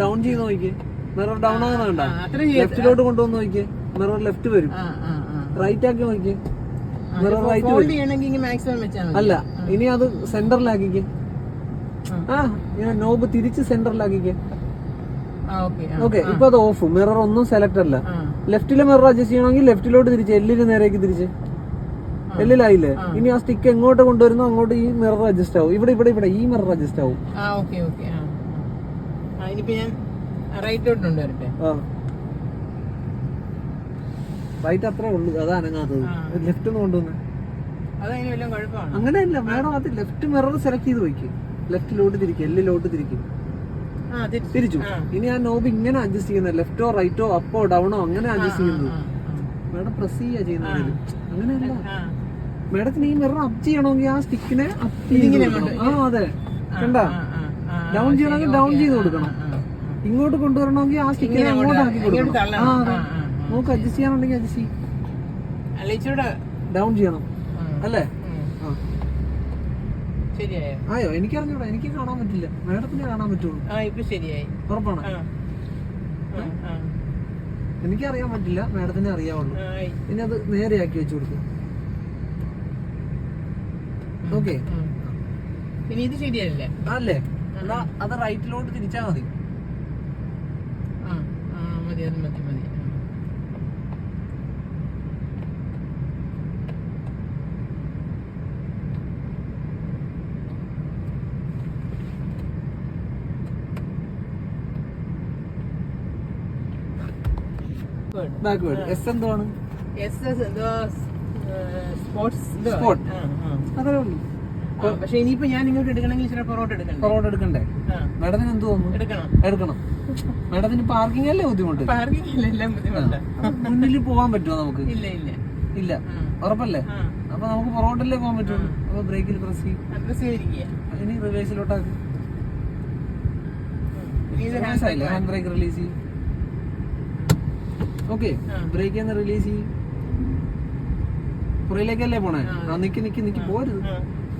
Down ചെയ്ത് നോക്കി mirror down ആകുന്ന ആ, അത്രയും ലെഫ്റ്റിലോട്ട് കൊണ്ടുവന്ന് നോക്കി മിറർ ലെഫ്റ്റ് വരും. റൈറ്റ് ആക്കി നോക്കിയേ മിറർ റൈറ്റ് അല്ല ഇനി അത് സെന്ററിലാക്കിക്കേ ആ. നോബ് തിരിച്ച് സെന്ററിലാക്കിക്കേ ഓക്കെ ഇപ്പൊ അത് ഓഫ് മിറർ ഒന്നും സെലക്ട് അല്ല. ലെഫ്റ്റിൽ ലെഫ്റ്റിലെ മിറർ അഡ്ജസ്റ്റ് ചെയ്യണമെങ്കിൽ ലെഫ്റ്റിലോട്ട് തിരിച്ച് എല്ലിന് നേരേക്ക് തിരിച്ച്. എല്ലിലായില്ലേ ഇനി ആ സ്റ്റിക്ക് എങ്ങോട്ട് കൊണ്ടുവരുന്നോ അങ്ങോട്ട് ഈ മിറർ അഡ്ജസ്റ്റ് ആവും. ഇവിടെ ഇവിടെ ഇവിടെ ഈ മിറർ അഡ്ജസ്റ്റ് ആവും. ഇനിയിപ്പോ ഞാൻ റൈറ്റോട്ട് കൊണ്ടുവരട്ടെ ആ. റൈറ്റ് അത്രേ ഉള്ളൂ അതാ അനങ്ങാത്തത്. ലെഫ്റ്റ് കൊണ്ടുവന്ന്. അതതിന് വല്ലതും കുഴപ്പമാണ്. അങ്ങനെയല്ല മാഡം അത് ലെഫ്റ്റ് മിറർ സെലക്ട് ചെയ്ത് വയ്ക്കും. ലെഫ്റ്റിലോട്ട് തിരിക്കും എല്ലിലോട്ട് തിരിക്കും. തിരിച്ചു. ഇനി ആ നോബ് ഇങ്ങനെ അഡ്ജസ്റ്റ് ചെയ്യുന്നത് ലെഫ്റ്റോ റൈറ്റോ അപ്പോ ഡൗണോ അങ്ങനെ അഡ്ജസ്റ്റ് ചെയ്യുന്നത്. മാഡം പ്രസ് ചെയ്യാ ചെയ്യുന്നത് അങ്ങനെയല്ല. മാഡത്തിന് ഈ മിറർ അപ്പ് ചെയ്യണമെങ്കിൽ ആ സ്റ്റിക്കിനെ അപ്പ് ചെയ്ത്. ആ അതെ. കണ്ട? ഡൗൺ ചെയ്യണമെങ്കിൽ ഡൗൺ. ചെയ്ത് കൊടുക്കണം. ഇങ്ങോട്ട് കൊണ്ടുവരണമെങ്കിൽ ആ സ്റ്റിക്കിനെ ഇങ്ങനെ അങ്ങോട്ട് ആക്കി കൊടുക്കണം. ആ അതെ. നമുക്ക് അഡ്ജസ്റ്റ് ചെയ്യാനുണ്ടെങ്കിൽ അഡ്ജസ്റ്റ് ചെയ്യും. ഡൗൺ ചെയ്യണം. അല്ലേ? ആയോ എനിക്ക് അറിഞ്ഞൂടാ ആയോ? എനിക്കറിഞ്ഞൂടാ. എനിക്ക് കാണാൻ പറ്റില്ല. മാഡത്തിന് കാണാൻ പറ്റുള്ളൂ. ശരിയായി. ഉറപ്പാണ്. എനിക്ക്. എനിക്കറിയാൻ പറ്റില്ല. മാഡത്തിന് അറിയാവുള്ളൂ. ഇനി അത് നേരെയാക്കി വെച്ചു കൊടുക്കും. ഓക്കെ. അല്ലേ? എന്നാ അത് റൈറ്റിലോട്ട് തിരിച്ചാ മതി. മതി അത് മതി മതി ബാക്ക്വേർഡ് എസ് എന്താണ് എസ് എസ് എന്തോ സ്പോർട്സ്. അതേ ഉള്ളൂ. പക്ഷെ ഇനിയിപ്പോ ഞാൻ നിങ്ങൾക്ക് എടുക്കണമെങ്കിൽ ഇച്ചിരി പൊറോട്ട എടുക്കണ്ടേ? പൊറോട്ട എടുക്കണ്ടേ? മാഡത്തിന് എന്ത് തോന്നുന്നു? എടുക്കണം. എടുക്കണം. മാഡത്തിന് പാർക്കിംഗ് അല്ലേ ബുദ്ധിമുട്ട്? മുന്നിൽ പോവാൻ പറ്റുമോ നമുക്ക്? ഇല്ല ഇല്ല. ഇല്ല. ഉറപ്പല്ലേ? അപ്പൊ നമുക്ക് പൊറോട്ടല്ലേ പോകാൻ പറ്റുള്ളൂ. അപ്പൊ ബ്രേക്കിൽ പ്രസ് ചെയ്യും. ഇനി റിവേഴ്സിലോട്ടാക്ക് ഇത് ഹാൻഡ് ബ്രേക്ക് റിലീസ് ചെയ്യും. ഓക്കെ ബ്രേക്ക് നിന്ന് റിലീസ് ചെയ്യും. പുറയിലേക്കല്ലേ പോണേ? ആ. ആ നിക്ക് നിക്ക് നിക്ക്. പോരുത്.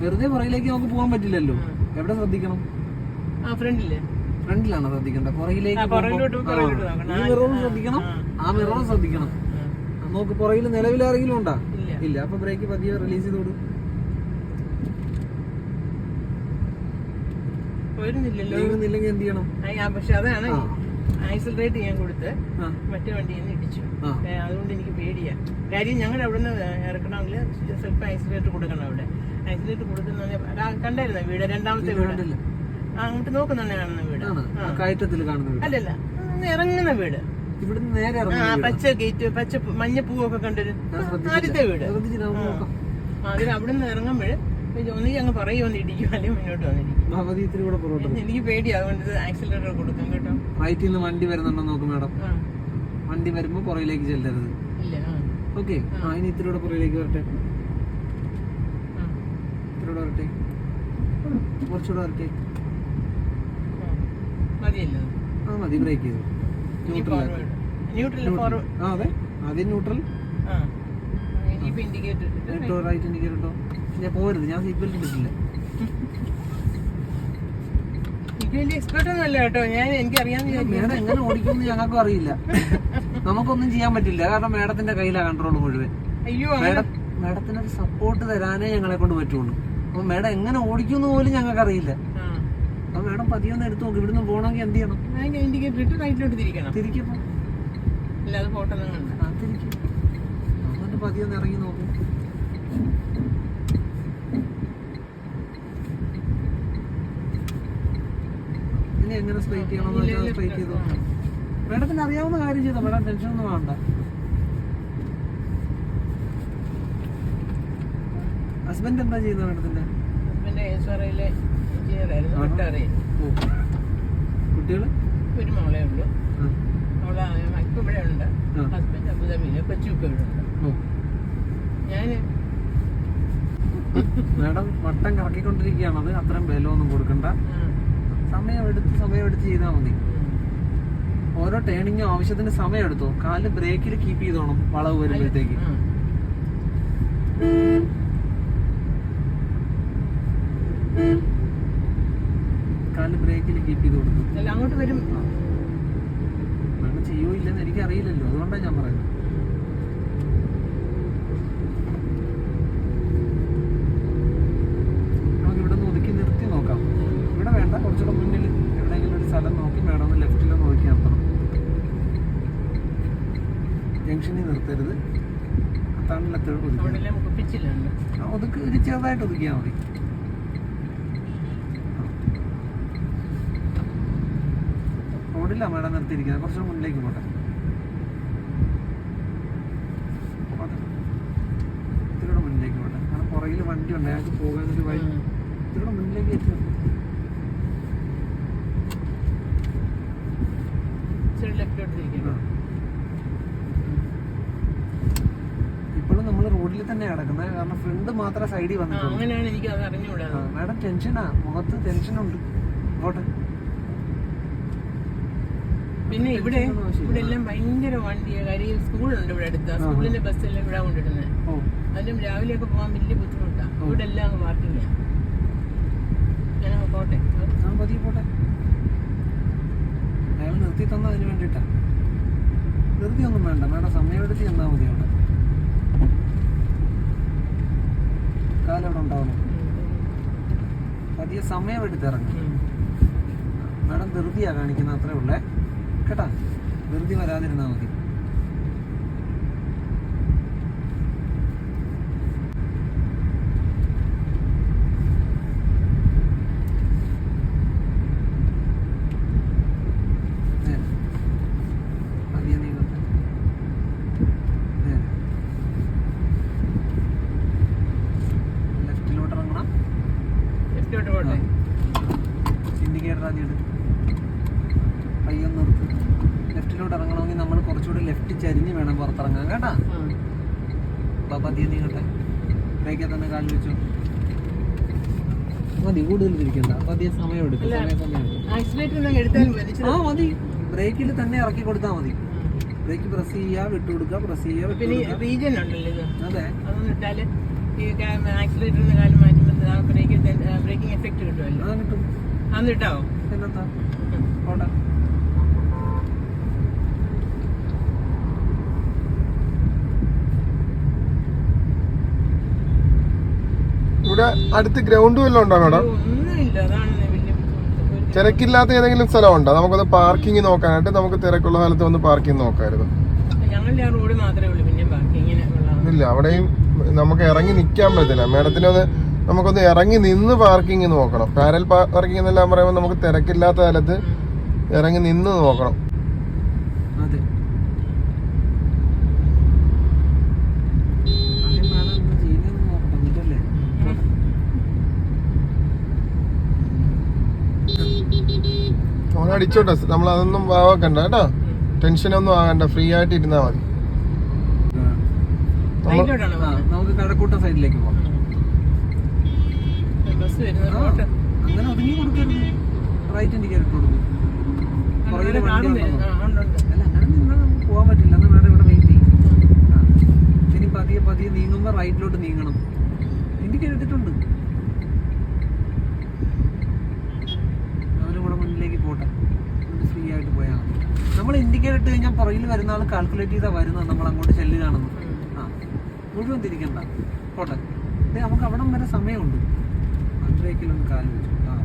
വെറുതെ പുറയിലേക്ക് നമുക്ക് പോകാൻ പറ്റില്ലല്ലോ. എവിടെ ശ്രദ്ധിക്കണം? ആ ഫ്രണ്ടില്ലേ ഫ്രണ്ടിലാണ് ശ്രദ്ധിക്കേണ്ടത്? പുറകിലേക്ക്. ഈ മിററും ശ്രദ്ധിക്കണം. ആ. മിററും ശ്രദ്ധിക്കണം. നമുക്ക് പുറകിൽ നിലവിൽ ആരെങ്കിലും ഉണ്ടാ? ഇല്ല. അപ്പൊ ബ്രേക്ക് പതിയെ റിലീസ് ചെയ്ത് കൊടുക്കും. നീങ്ങുന്നില്ലെങ്കിൽ എന്ത് ചെയ്യണം? ആ, ആ, പക്ഷെ അതാണ് ആക്സിലറേറ്റ് ചെയ്യാൻ കൊടുത്ത് മറ്റേ വണ്ടിയിൽ നിന്ന് ഇടിച്ചു. അതുകൊണ്ട് എനിക്ക് പേടിയാ. കാര്യം ഞങ്ങൾ അവിടെ നിന്ന് ഇറക്കണമെങ്കിൽ സ്വല്പം കൊടുക്കണം അവിടെ. ഐസൊലേറ്റ് കൊടുക്കുന്ന കണ്ടായിരുന്നു വീട്? രണ്ടാമത്തെ വീട്. അങ്ങോട്ട് നോക്കുന്നുണ്ട് കാണുന്ന വീട്. കയറ്റത്തിൽ കാണുന്ന വീട്. അല്ലല്ല ഒന്ന് ഇറങ്ങുന്ന വീട്. ഇവിടുന്ന് നേരെ പച്ച ഗേറ്റ് പച്ച മഞ്ഞ പൂവൊക്കെ കണ്ടൊരു ആദ്യത്തെ വീട്. അതിന് അവിടെ നിന്ന് ഇറങ്ങുമ്പോൾ ഒന്നുകിൽ അങ്ങ് പറയുമെന്ന് ഇടിക്കും അല്ലെങ്കിൽ മുന്നോട്ട് വന്നിരിക്കും. എനിക്ക് പേടിയാ അതുകൊണ്ട് ആക്സിലേറ്റർ കൊടുക്കും കേട്ടോ. റൈറ്റിൽ നിന്ന് വണ്ടി വരുന്നുണ്ടോ നോക്കും മാഡം. വണ്ടി വരുമ്പോ പുറകിലേക്ക് ചെല്ലരുത്. ഓക്കെ ആ. ഇനി ഇത്തിരി കൂടെ പുറകിലേക്ക് വരട്ടെ. ആ, ഇത്തിരി വരട്ടെ. കുറച്ചുകൂടെ വരട്ടെ. ആ മതി ബ്രേക്ക് ചെയ്തു. ന്യൂട്രൽ ആ അതെ. ആദ്യം ന്യൂട്രൽ ഇട്ടോ റൈറ്റ് ഇൻഡിക്കേറ്റർ ഇട്ടോ? ഞാൻ പോരുത്. ഞാൻ സീറ്റ് ബെൽറ്റ് ഇട്ടിട്ടില്ല. എങ്ങനെ ഓടിക്കുമെന്ന് ഞങ്ങൾക്കും അറിയില്ല. നമുക്കൊന്നും ചെയ്യാൻ പറ്റില്ല. കാരണം മേഡത്തിന്റെ കയ്യിലാണ് കൺട്രോൾ മുഴുവൻ. അയ്യോ അങ്ങനെ മേഡം മേഡത്തിന് സപ്പോർട്ട് തരാനേ ഞങ്ങളെ കൊണ്ട് പറ്റുള്ളൂ. അപ്പൊ മേഡം എങ്ങനെ ഓടിക്കുന്നു പോലും ഞങ്ങൾക്ക് അറിയില്ല പതിയെ ഒന്ന് എടുത്ത് നോക്ക്. ഇവിടുന്ന് പോകണമെങ്കിൽ എന്ത് ചെയ്യണം? ഇൻഡിക്കേറ്റർ ഇട്ട് റൈറ്റിലോട്ട് തിരിക്കണം. അല്ലാതെ ഫോട്ടോ തിരിക്കും. പതിയെ ഒന്ന് ഇറങ്ങി നോക്കും. ഇനി എങ്ങനെ സ്ട്രൈറ്റ് ചെയ്യണമെന്ന് വെച്ചാൽ സ്ട്രൈറ്റ് ചെയ്തു മേഡത്തിന് അറിയാവുന്ന കാര്യം ചെയ്തോ? മേഡം ടെൻഷൻ ഒന്നും വേണ്ട. ഹസ്ബൻഡ് എന്താ ചെയ്യുന്നത് മേഡത്തിന്റെ? ഹസ്ബൻഡ് എഞ്ചിനീയറായിരുന്നു വെട്ടറിയിൽ ഓ കുട്ടികൾ? ഒരു മോളേ ഉള്ളൂ. അവളെ ഇപ്പം ഇവിടെ ഉണ്ട്. ഹസ്ബൻഡ് അബുദാബിയിൽ കൊച്ചു ഇപ്പം ഇവിടെ ഉണ്ട്. ഞാൻ മേഡം വട്ടം കറക്കിക്കൊണ്ടിരിക്കുകയാണത് അത്രയും ബലമൊന്നും കൊടുക്കണ്ട. സമയം എടുത്ത് സമയം എടുത്ത് ചെയ്താൽ മതി. ഓരോ ടേണിങ്ങും ആവശ്യത്തിന് സമയം എടുത്തോ. കാൽ ബ്രേക്കിൽ കീപ്പ് ചെയ്തോണം വളവ് വരുമ്പോഴത്തേക്ക്. ബ്രേക്കിൽ കീപ്പ് ചെയ്ത് കൊടുക്കും. അല്ല അങ്ങോട്ട് വരും. ചെയ്യോ ഇല്ലെന്ന് എനിക്ക് അറിയില്ലല്ലോ അതുകൊണ്ടാണ് ഞാൻ പറയുന്നത്. നമുക്ക് ഇവിടെ നിന്ന് ഒതുക്കി നിർത്തി നോക്കാം. ഇവിടെ വേണ്ട കുറച്ചുകൂടെ മുന്നിൽ എവിടെയെങ്കിലും ഒരു സ്ഥലം നോക്കി വേണം ഒന്ന് ലെഫ്റ്റിൽ നോക്കി നിർത്തണം. ജംഗ്ഷനിൽ നിർത്തരുത്. തണ്ണിലത്തെ ഒതുക്കി അവിടെല്ലാം കുപ്പിച്ചില്ലുണ്ട് ആ, ഒതുക്ക് ഒരു ചെറുതായിട്ട് ഒതുക്കിയാൽ മതി. റോഡില്ല മേഡം നിർത്തിയിരിക്കുന്നത്. കുറച്ച് മുന്നിലേക്ക് പോട്ടെ. ഇത്തിരിയുടെ മുന്നിലേക്ക് പോട്ടെ. കാരണം പുറകിൽ വണ്ടി ഉണ്ട്. അയാൾക്ക് പോകാൻ ഒരു വഴി ഇത്തിരിയുടെ മുന്നിലേക്ക് എത്തി. ഇപ്പോഴും നമ്മൾ റോഡിൽ തന്നെ കിടക്കുന്നത്. കാരണം ഫ്രണ്ട് മാത്രമേ സൈഡിൽ വന്നിട്ടുണ്ട് വന്നിട്ടുള്ളൂ. അങ്ങനെയാണ് എനിക്ക് അത് അറിഞ്ഞുകൂടാ. മാഡം ടെൻഷനാ മുഖത്ത് ടെൻഷനുണ്ട് പോട്ടെ. പിന്നെ ഇവിടെ ഇവിടെ എല്ലാം ഭയങ്കര വണ്ടിയാ. കാര്യം സ്കൂളുണ്ട് ഇവിടെ അടുത്ത്. സ്കൂളിന്റെ ബസ്സെല്ലാം ഇവിടെ കൊണ്ടിടുന്നത് അതിനും രാവിലെ ഒക്കെ പോകാൻ വലിയ ബുദ്ധിമുട്ടാണ് ഇവിടെ എല്ലാം അങ്ങ് പാർക്കിങ്ങാ പോട്ടെ. പതിയെ പോട്ടെ. അയാൾ നിർത്തി തന്ന അതിന് വേണ്ടിട്ടാ നിർത്തി ഒന്നും വേണ്ട. മേഡം സമയമെടുത്ത് ചെന്നാ മതി അവിടെ. കാലവിടെ ഉണ്ടാവണം പതിയെ സമയമെടുത്ത് ഇറങ്ങി മേഡം ധൃതിയാ കാണിക്കുന്ന അത്രേ ഉള്ളേ. കേട്ടാ. വെറുതെ വരാതിരുന്നാൽ മതി നേരെ. പതിയെ നീങ്ങട്ടെ. നേരെ. ലെഫ്റ്റിലോട്ട് ഇറങ്ങണം ലെഫ്റ്റോട്ട് പോട്ടെ ഇൻഡിക്കേറ്റർ ആദ്യം എടുത്ത് പയ്യൊന്ന് നിർത്ത് ലെഫ്റ്റിലോട്ട് ഇറങ്ങണമെങ്കിൽ നമ്മൾ കുറച്ചുകൂടി ലെഫ്റ്റ് ചരിഞ്ഞ് വേണം പുറത്തിറങ്ങാൻ കേട്ടാ ആ. പതിയെ നീങ്ങട്ടെ ബ്രേക്കിൽ തന്നെ കാലിൽ വെച്ചു. മതി കൂടുതൽ തിരിക്കണ്ട പതിയെ സമയം എടുക്കും സമയം സമയം ആ മതി. ബ്രേക്കിൽ തന്നെ ഇറക്കി കൊടുത്താൽ മതി. ബ്രേക്ക് പ്രസ് ചെയ്യുക വിട്ടു കൊടുക്കുക പ്രസ് ചെയ്യുക റീജൻ ഉണ്ടല്ലോ അതെ. അതൊന്നും ഇട്ടാൽ ഈ ആക്സിലേറ്ററിന്റെ കാലം മാറ്റുമ്പോൾ ബ്രേക്കിംഗ് എഫക്റ്റ് കിട്ടുമല്ലോ. കിട്ടും. പിന്നെന്താ? പോട്ടെ. ഇവിടെ അടുത്ത് ഗ്രൗണ്ട് വല്ലതും ഉണ്ടോ മാഡം? തിരക്കില്ലാത്ത ഏതെങ്കിലും സ്ഥലമുണ്ടോ? നമുക്കത് പാർക്കിംഗ് നോക്കാനായിട്ട് നമുക്ക് തിരക്കുള്ള സ്ഥലത്ത് വന്ന് പാർക്കിംഗ് നോക്കായിരുന്നു. ഇല്ല അവിടെയും നമുക്ക് ഇറങ്ങി നിൽക്കാൻ പറ്റത്തില്ല. മാഡത്തിന് ഒന്ന് നമുക്കൊന്ന് ഇറങ്ങി നിന്ന് പാർക്കിംഗ് നോക്കണം. പാരൽ പാർക്കിംഗ് എന്നെല്ലാം പറയുമ്പോൾ നമുക്ക് തിരക്കില്ലാത്ത സ്ഥലത്ത് ഇറങ്ങി നിന്ന് നോക്കണം അതെ ആദ്യം മാഡം എന്താ ചെയ്യുന്നതെന്ന് നോക്കട്ടെ എന്നിട്ടല്ലേ പോട്ടെ. നമ്മൾ അടിച്ചോട്ടെ നമ്മൾ അതൊന്നും ആവാക്കണ്ട കേട്ടോ. ടെൻഷനൊന്നും ആകണ്ട ഫ്രീ ആയിട്ട് ഇരുന്നാ മതി നമുക്ക് സൈഡിലേക്ക് പോകാം. അങ്ങനെ ഒതുങ്ങി കൊടുക്കരുത്. റൈറ്റ് ഇൻഡിക്കേറ്റർ കൊടുക്കും. പുറകിലെ വണ്ടി. അല്ല അങ്ങനെ നിന്നാൽ നമുക്ക് പോകാൻ പറ്റില്ല. എന്നാൽ മാഡം ഇവിടെ വെയിറ്റ് ചെയ്യും. ആ. ഇനി പതിയെ പതിയെ നീങ്ങുമ്പോൾ റൈറ്റിലോട്ട് നീങ്ങണം. ഇൻഡിക്കേറ്റർ ഇട്ടിട്ടുണ്ട് അവരും കൂടെ മുന്നിലേക്ക് പോട്ടെ ഫ്രീ ആയിട്ട് പോയാൽ മതി നമ്മൾ ഇൻഡിക്കേറ്റർ ഇട്ട് കഴിഞ്ഞാൽ പുറകിൽ വരുന്ന ആൾ കാൽക്കുലേറ്റ് ചെയ്താൽ വരുന്നത് നമ്മൾ അങ്ങോട്ട് ചെല്ലുകയാണെന്ന് ആ മുഴുവൻ തിരിക്കണ്ട. പോട്ടെ. നമുക്ക് അവിടം വരെ സമയമുണ്ട്. ബ്രേക്കിലൊന്ന് കാൽ വെച്ചു. ആ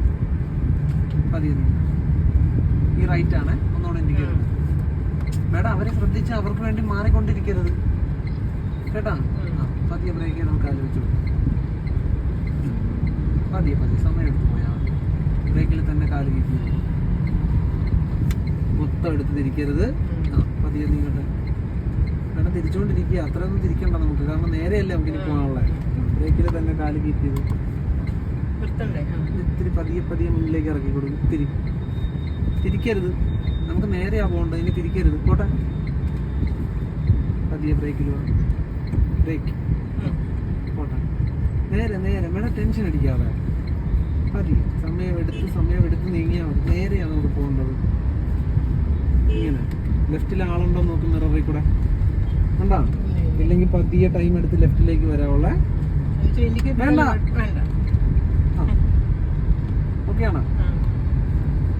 പതിയെ നീങ്ങും ഈ റൈറ്റ് ആണ്. ഒന്നുകൂടെ ഇൻഡിക്കേറ്റർ മേഡം അവരെ ശ്രദ്ധിച്ച് അവർക്ക് വേണ്ടി മാറിക്കൊണ്ടിരിക്കരുത്. കേട്ടാ? ആ, പതിയെ ബ്രേക്ക് ചെയ്ത് നമുക്ക് ആലോചിച്ചു പതിയെ പതിയെ. സമയം എടുത്ത് പോയാൽ ബ്രേക്കിൽ തന്നെ കാൽ മൊത്തം എടുത്ത് തിരിക്കരുത്. പതിയെ നീങ്ങട്ടെ കാരണം തിരിച്ചുകൊണ്ടിരിക്കുക അത്രയൊന്നും തിരിക്കണ്ട നമുക്ക്. കാരണം നേരെയല്ലേ നമുക്ക് ഇനി പോകാനുള്ളത്. ബ്രേക്കിൽ തന്നെ കാൽ കീപ്പ് ചെയ്ത്. ഇത്തിരി പതിയെ പതിയെ മുന്നിലേക്ക് ഇറക്കി കൊടുക്കും. ഇത്തിരി തിരിക്കരുത്. നമുക്ക് നേരെയാ പോകേണ്ടത്. ഇനി തിരിക്കരുത്. പോട്ടെ. പതിയെ ബ്രേക്കിൽ ബ്രേക്ക്. പോട്ടെ. നേരെ നേരെ. വേണം ടെൻഷൻ അടിക്കാതെ. പതിയെ. സമയം എടുത്ത് സമയം എടുത്ത് നീങ്ങിയാൽ മതി നേരെയാണ് നമുക്ക് പോകേണ്ടത് ഇങ്ങനെ ലെഫ്റ്റിൽ ആളുണ്ടോ നോക്കും മിററിൽ കൂടെ. ഉണ്ടോ ഇല്ലെങ്കിൽ പതിയെ ടൈം എടുത്ത് ലെഫ്റ്റിലേക്ക് വരാവുള്ള. വേണ്ട.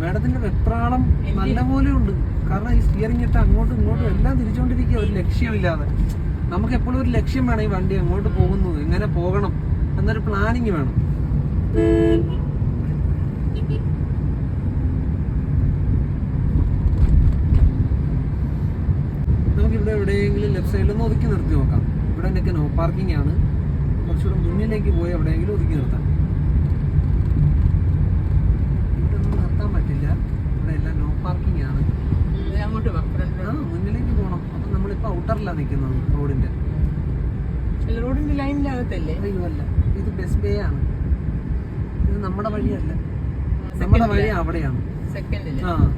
മാഡത്തിന്റെ വെപ്രാളം നല്ലപോലെ ഉണ്ട്. കാരണം ഈ സ്റ്റിയറിംഗ് ഇട്ട് അങ്ങോട്ടും ഇങ്ങോട്ടും എല്ലാം തിരിച്ചുകൊണ്ടിരിക്കുക ഒരു ലക്ഷ്യമില്ലാതെ. നമുക്ക് എപ്പോഴും ഒരു ലക്ഷ്യം വേണം ഈ വണ്ടി അങ്ങോട്ട് പോകുന്നത്. എങ്ങനെ പോകണം? എന്നൊരു പ്ലാനിങ് വേണം. ഇവിടെ എവിടെയെങ്കിലും ലെഫ്റ്റ് സൈഡിൽ ഒന്ന് ഒതുക്കി നിർത്തി നോക്കാം. ഇവിടെ എന്തൊക്കെ നോ പാർക്കിംഗ് ആണ്. കുറച്ചുകൂടെ മുന്നിലേക്ക് പോയി എവിടെയെങ്കിലും ഒതുക്കി നിർത്താം. ഇവിടെ ഒന്നും നിർത്താൻ പറ്റില്ല. ഇവിടെ എല്ലാം നോ പാർക്കിംഗ് ആണ്. അങ്ങോട്ട് ആ മുന്നിലേക്ക് പോകണം അപ്പം നമ്മളിപ്പോൾ ഔട്ടറിലാണ് നിൽക്കുന്നത് റോഡിന്റെ റോഡിന്റെ അകത്തല്ലേ? അയ്യോ അല്ല. ഇത് ബസ് ബേ ആണ്. ഇത് നമ്മുടെ വഴിയല്ല. നമ്മുടെ വഴി അവിടെയാണ്. സെക്കൻഡിൽ ആ ആ.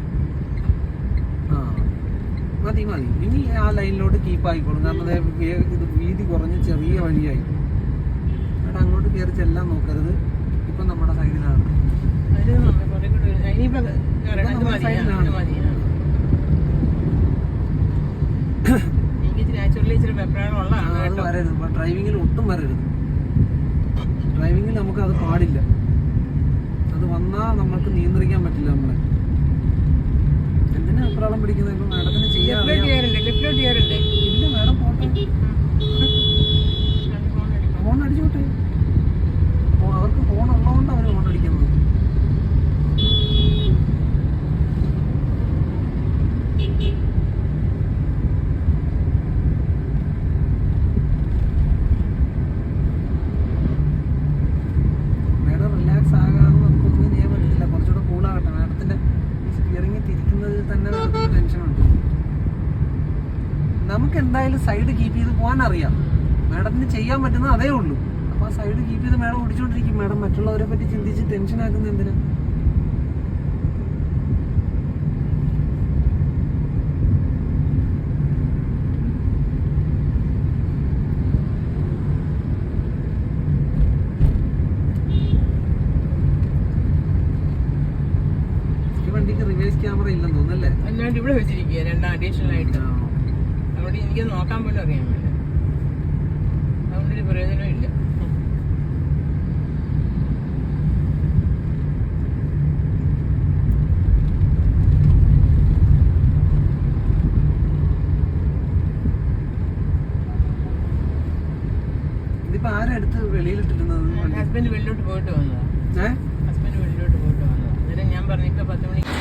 മതി മതി. ഇനി ആ ലൈനിലോട്ട് കീപ്പ് ആയിക്കോളും. കാരണം ഇത് വീതി കുറഞ്ഞ ചെറിയ വഴിയായി. അവിടെ അങ്ങോട്ട് കയറി ചെല്ലാൻ നോക്കരുത്. ഇപ്പൊ നമ്മുടെ സൈഡിലാണ്. വരരുത്. ഡ്രൈവിങ്ങിൽ ഒട്ടും വരരുത്. ഡ്രൈവിങ്ങിൽ നമുക്ക് അത് പാടില്ല. അത് വന്നാൽ നമുക്ക് നിയന്ത്രിക്കാൻ പറ്റില്ല നമ്മളെ. എന്തിനാ അപ്രാളം പിടിക്കുന്നത് ഇപ്പം മാഡത്തിന് ലെഫ്റ്റിലോട്ട് ഇല്ല. മാഡം പോട്ടെ ഫോൺ അടിച്ചോട്ടെ അവർക്ക് ഫോൺ ഉള്ളതുകൊണ്ട് അവർ ഫോൺ അടിക്കുന്നത് മാഡം റിലാക്സ് ആകാതെ നമുക്കൊന്നും ചെയ്യാൻ പറ്റില്ല കുറച്ചുകൂടെ കൂളാകട്ടെ മാഡത്തിന്റെ സ്റ്റിയറിംഗ് തിരിക്കുന്നതിൽ തന്നെ മാഡത്തിന് ടെൻഷനുണ്ട് നമുക്ക് എന്തായാലും സൈഡ് കീപ്പ് ചെയ്ത് പോകാൻ അറിയാം മാഡത്തിന് ചെയ്യാൻ പറ്റുന്നത് അതേ ഉള്ളൂ. അപ്പോൾ ആ സൈഡ് കീപ്പ് ചെയ്ത് മാഡം ഓടിച്ചോണ്ടിരിക്കും. മാഡം മറ്റുള്ളവരെ പറ്റി ചിന്തിച്ച് ടെൻഷൻ ആക്കുന്ന എന്തിനാ? ഈ വണ്ടിക്ക് റിവേഴ്സ് ക്യാമറ ഇല്ലെന്ന് തോന്നുന്നല്ലേ അല്ലാണ്ട് ഇവിടെ വെച്ചിരിക്കുക രണ്ടാം അഡീഷണൽ ആയിട്ട്. അവിടെ നോക്കാൻ പോലും അറിയാൻ പറ്റില്ല. അതുകൊണ്ടൊരു പ്രയോജനം ഇല്ല. ഇതിപ്പോ വെളിയിലിട്ടിരുന്നത്? ഹസ്ബൻഡ് വെളിയിലോട്ട് പോയിട്ട് വന്നതാ. ഹസ്ബൻഡ് വെളിയിലോട്ട് പോയിട്ട് വന്നതാ. അന്നേരം ഞാൻ പറഞ്ഞിട്ട് പത്ത് മണിക്ക്